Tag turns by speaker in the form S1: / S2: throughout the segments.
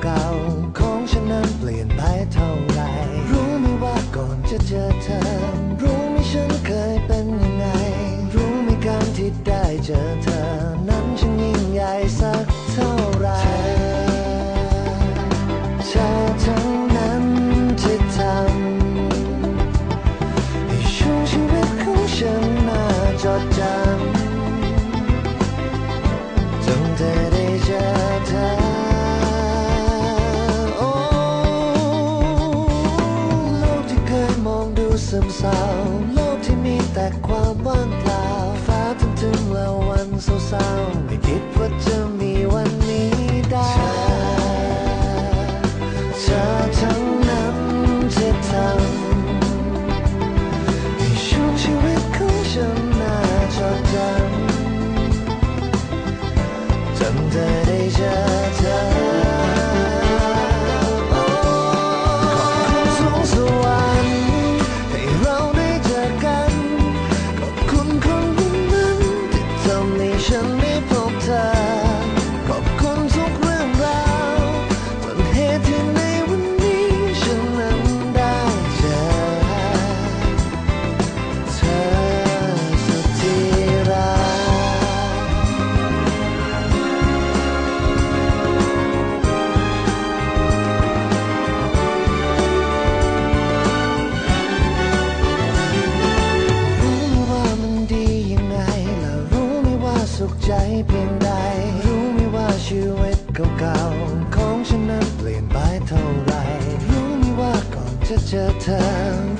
S1: Go. ซึมเศร้าโลกที่มีแต่ความว่างเปล่าฟ้าทึมทึแล้ววันเศร้าๆไม่คิดว่าจะมีวันนี้ได้เธอทั้งน้นที่ทำให้ชีวิตของฉันน่าจดจำจำได้ time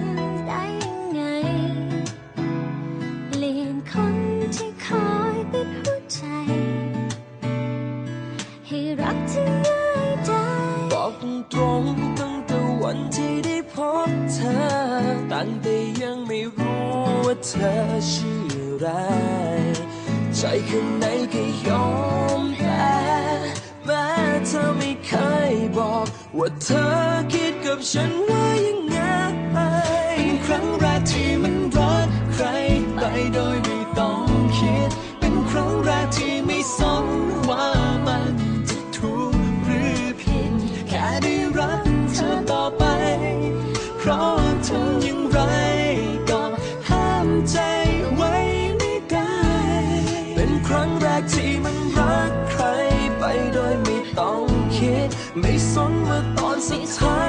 S2: บอกตรงตั้งแต่วันที่ได้พบเธอแต่ยังไม่รู้ว่าเธอชื่ออะไร ใจข้างในก็ยอมแพ้แม้เธอไม่เคยบอก ว่าเธอคิดกับฉัน sometimes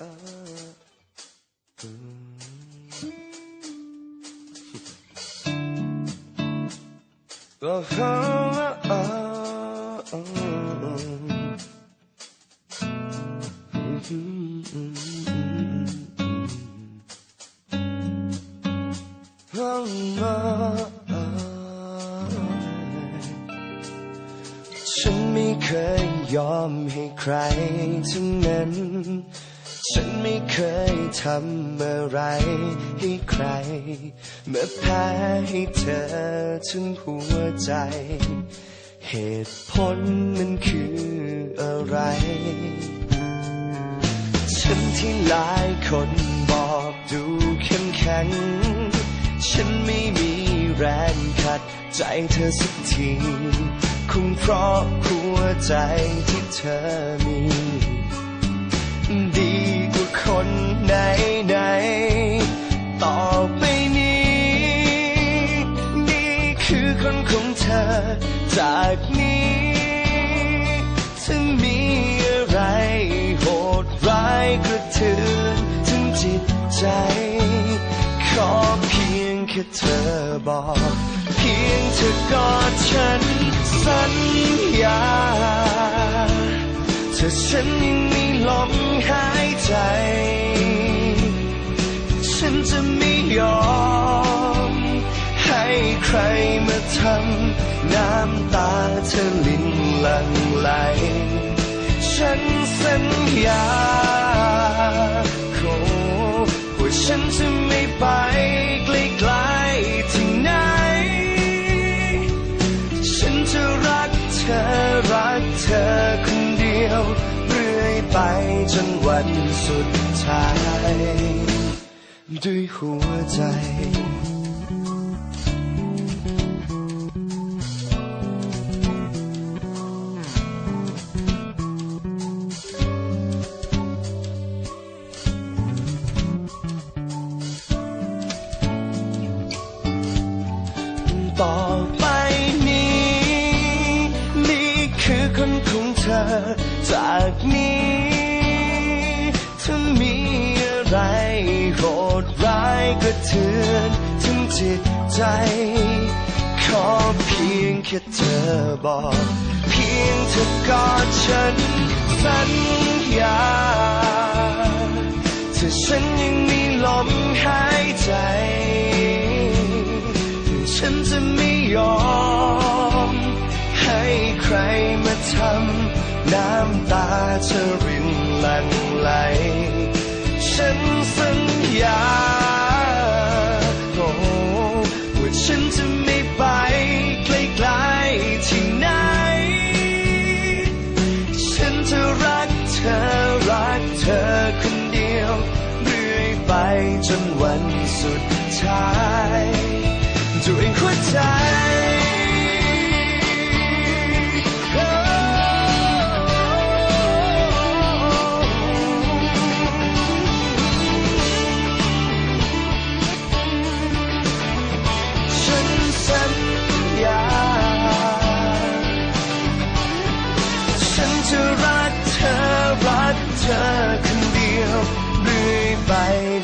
S2: ฉันไม่เคยยอมให้ใครทั้งนั้น ไม่เคยทำอะไรให้ใคร เมื่อแพ้ให้เธอถึงหัวใจ เหตุผลมันคืออะไร ฉันที่หลายคนบอกดูเข้มแข็ง
S3: ฉันไม่มีแรงขัดใจเธอสักทีคงเพราะหัวใจที่เธอมีดี คนไหนไหนต่อไปนี้ นี่คือคนของเธอ จากนี้ถ้ามีอะไรโหดร้ายกระเทือนถึงจิตใจ ขอเพียงแค่เธอบอก เพียงเธอกอดฉันสัญญา ถ้าฉันยังมีลมหายใจ ฉันจะไม่ยอม ให้ใครมาทำน้ำตาเธอลินลังไหล ฉันสัญญาโอ้ว่าฉันจะไม่ไป ไปจนวันสุดท้าย ด้วยหัวใจต่อไปนี้ นี่คือคนของเธอ ไรโหดร้ายกระเทือนถึงจิตใจ ขอเพียงแค่เธอบอก เพียงเธอกอดฉันสัญญาถ้าฉันยังมีลมหายใจ ฉันจะไม่ยอม ให้ใครมาทำน้ำตาเธอรินหลั่งไหล ฉัน